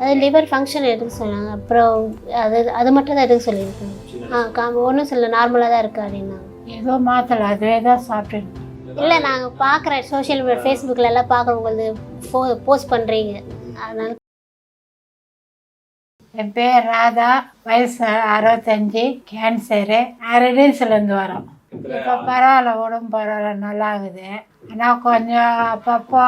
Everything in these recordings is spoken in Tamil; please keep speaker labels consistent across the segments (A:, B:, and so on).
A: அது லிவர் ஃபங்க்ஷன் எதுக்கு சொன்னாங்க? அப்புறம் அது அது மட்டும் தான் எதுக்கு சொல்லியிருக்காங்க? ஆ கா ஒன்றும் சொல்ல நார்மலாக தான் இருக்குது அப்படின்னாங்க
B: ஏதோ மாற்றலை அதுவே தான் சாப்பிட்டு
A: இல்லை நாங்கள் பார்க்குறேன் சோஷியல் மீடியா ஃபேஸ்புக்கில் எல்லாம் பார்க்குறோம் உங்களது ஃபோ போஸ்ட் பண்ணுறீங்க அதனால
B: என் பேர் ராதா. வயசு அறுபத்தஞ்சி. கேன்சரு ரெடியூஸ்லேருந்து வரோம். இப்போ பரவாயில்ல உடம்பு பரவாயில்ல. நல்லா இருக்குது ஆனால் கொஞ்சம் அப்பப்போ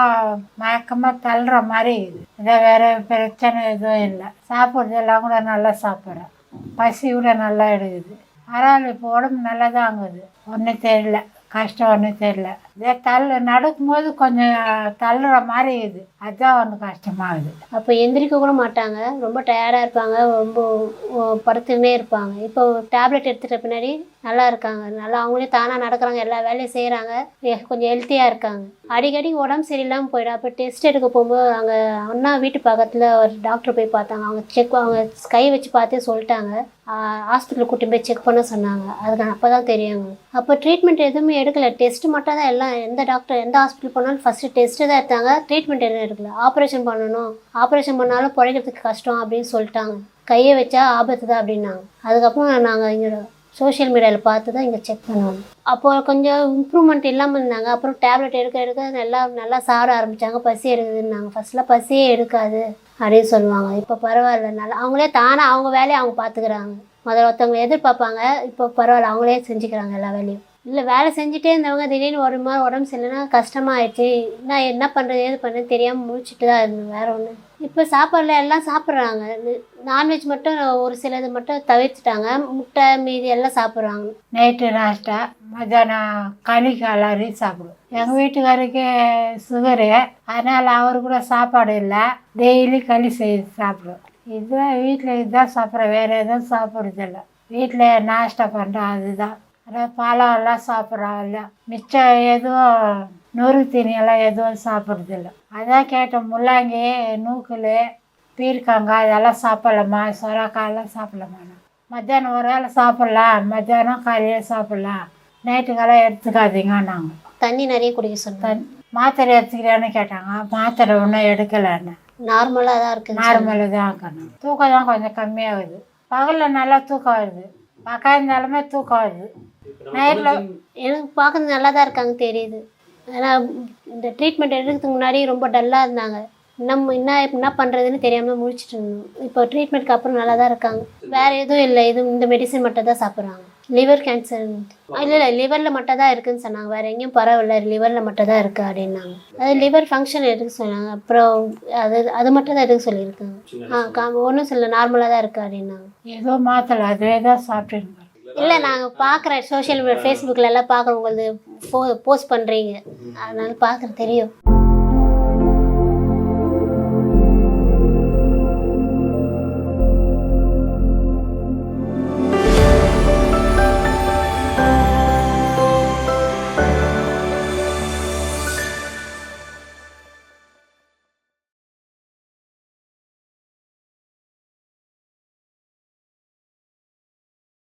B: மயக்கமாக தள்ளுற மாதிரி இருக்குது இதை வேறு பிரச்சனை எதுவும் இல்லை. சாப்பிட்றதெல்லாம் கூட நல்லா சாப்பிட்றேன். பசி கூட நல்லா எடுக்குது. ஆனால் இப்போ உடம்பு நல்லா தான் ஆகுது ஒன்றும் தெரியல. கஷ்டம் ஒன்றும் தெரியல. இதே தள்ளு நடக்கும்போது கொஞ்சம் தள்ளுற மாதிரி இருக்குது அதுதான் ஒன்று கஷ்டமாகுது.
A: அப்போ எந்திரிக்க கூட மாட்டாங்க. ரொம்ப டயர்டாக இருப்பாங்க. ரொம்ப படுத்துனே இருப்பாங்க. இப்போ டேப்லெட் எடுத்துகிட்ட பின்னாடி நல்லா இருக்காங்க. நல்லா அவங்களே தானாக நடக்கிறாங்க. எல்லா வேலையும் செய்கிறாங்க கொஞ்சம் ஹெல்த்தியாக இருக்காங்க. அடிக்கடி உடம்பு சரியில்லாமல் போயிடும். அப்போ டெஸ்ட் எடுக்க போகும்போது அங்கே அண்ணா வீட்டு பக்கத்தில் ஒரு டாக்டர் போய் பார்த்தாங்க. அவங்க செக் அவங்க கை வச்சு பார்த்தே சொல்லிட்டாங்க. ஹாஸ்பிட்டல் கூட்டி போய் செக் பண்ண சொன்னாங்க. அதுக்கு அப்போ தான் தெரியுங்க அப்போ ட்ரீட்மெண்ட் எதுவுமே எடுக்கல. டெஸ்ட் மட்டும் தான் எல்லாம் எந்த டாக்டர் எந்த ஹாஸ்பிட்டல் போனாலும் ஃபஸ்ட்டு டெஸ்ட்டு தான் எடுத்தாங்க. ட்ரீட்மெண்ட் எதுவும் எடுக்கல. ஆப்ரேஷன் பண்ணணும். ஆப்ரேஷன் பண்ணாலும் பிழைக்கிறதுக்கு கஷ்டம் அப்படின்னு சொல்லிட்டாங்க. கையை வச்சா ஆபத்து தான் அப்படின்னாங்க. அதுக்கப்புறம் நாங்கள் இங்கே சோஷியல் மீடியாவில் பார்த்து தான் இங்கே செக் பண்ணுவோம் அப்போ கொஞ்சம் இம்ப்ரூவ்மெண்ட் இல்லாமல் இருந்தாங்க. அப்புறம் டேப்லெட் எடுக்க எடுக்க நல்லா நல்லா சாப்பிட ஆரம்பித்தாங்க பசி எடுக்குதுன்னாங்க. ஃபஸ்ட்டில் பசியே எடுக்காது அப்படின்னு சொல்லுவாங்க. இப்போ பரவாயில்ல. நல்லா அவங்களே தானே அவங்க வேலையை அவங்க பார்த்துக்கிறாங்க. முதல்ல ஒருத்தவங்க எதிர்பார்ப்பாங்க. இப்போ பரவாயில்ல அவங்களே செஞ்சுக்கிறாங்க எல்லா வேலையும். இல்லை வேலை செஞ்சுட்டே இருந்தவங்க திடீர்னு ஒரு மாதிரி உடம்பு சரியில்லைன்னா கஷ்டமாயிடுச்சு. நான் என்ன பண்ணுறது ஏது பண்ணுறது தெரியாமல் முடிச்சுட்டு தான் இருந்தேன். வேறு ஒன்று இப்போ சாப்பாடில் எல்லாம் சாப்பிட்றாங்க. நான்வெஜ் மட்டும் ஒரு சிலது மட்டும் தவிர்த்துட்டாங்க. முட்டை மீதி எல்லாம் சாப்பிட்றாங்க.
B: நைட்டு நாஷ்டா மத்தியானம் களி கலரி சாப்பிடுவோம். எங்கள் வீட்டுக்காருக்கு சுகரு அதனால் அவர் கூட சாப்பாடு இல்லை. டெய்லி களி செய்து சாப்பிடுவோம். இதுதான் வீட்டில் இதுதான் சாப்பிட்ற வேறு எதுவும் சாப்பிட்றதில்ல வீட்டில் நாஷ்டா பண்ணுறோம் அதுதான். அதான் பழம் எல்லாம் சாப்பிட்றோம் இல்லை. மிச்சம் எதுவும் நொறு தீனியெல்லாம் எதுவும் சாப்பிட்றதில்ல. அதான் கேட்டேன் முள்ளாங்கி நூக்கல் பீர்க்கங்காய் இதெல்லாம் சாப்பிட்லாமா? சொரக்காயெல்லாம் சாப்பிட்லாமா? மத்தியானம் ஒரு வேளை சாப்பிட்லாம் மத்தியானம் காலையில் சாப்பிட்லாம். நைட்டுக்கெல்லாம் எடுத்துக்காதீங்க நாங்கள்
A: தண்ணி நிறைய குடிக்க சொன்னாங்க.
B: தன் மாத்திரை எடுத்துக்கிறியான்னு கேட்டாங்க. மாத்திரை ஒன்றும் எடுக்கலைன்னு.
A: நார்மலாக தான் இருக்குது
B: நார்மலு தான் இருக்கணும் தூக்கம் தான் கொஞ்சம் கம்மியாகுது. பகலில் நல்லா தூக்கம் வருது. பக்காயிருந்தாலுமே தூக்கம் வருது. நைட்டில்
A: எனக்கு பார்க்கறது நல்லா தான் இருக்காங்க தெரியுது. ஆனால் இந்த ட்ரீட்மெண்ட் எடுக்கிறதுக்கு முன்னாடி ரொம்ப டல்லாக இருந்தாங்க. நம்ம என்ன என்ன பண்ணுறதுன்னு தெரியாமல் முழிச்சிட்டு இருந்தோம். இப்போ ட்ரீட்மெண்ட்க்கு அப்புறம் நல்லா தான் இருக்காங்க. வேறு எதுவும் இல்லை. இது இந்த மெடிசன் மட்டும் தான் சாப்பிட்றாங்க. லிவர் கேன்சர் இல்லை இல்லை. லிவரில் மட்டும் தான் இருக்குன்னு சொன்னாங்க. வேறு எங்கேயும் பரவாயில்ல. லிவரில் மட்டும் தான் இருக்குது அப்படின்னாங்க. அது லிவர் ஃபங்க்ஷன் எதுக்கு சொன்னாங்க. அப்புறம் அது அது மட்டும் தான் எதுக்கு சொல்லியிருக்காங்க. ஆ கா ஒன்றும் சொல்ல நார்மலாக தான் இருக்குது அப்படின்னாங்க.
B: ஏதோ மாற்றலை அதுவே தான் சாப்பிட்டுருங்க
A: இல்லை நாங்கள் பார்க்குறேன் சோஷியல் மீடியா ஃபேஸ்புக்கில் எல்லாம் பார்க்குறோம் உங்களது ஃபோ போஸ்ட் பண்ணுறீங்க அதனால பார்க்குற தெரியும்.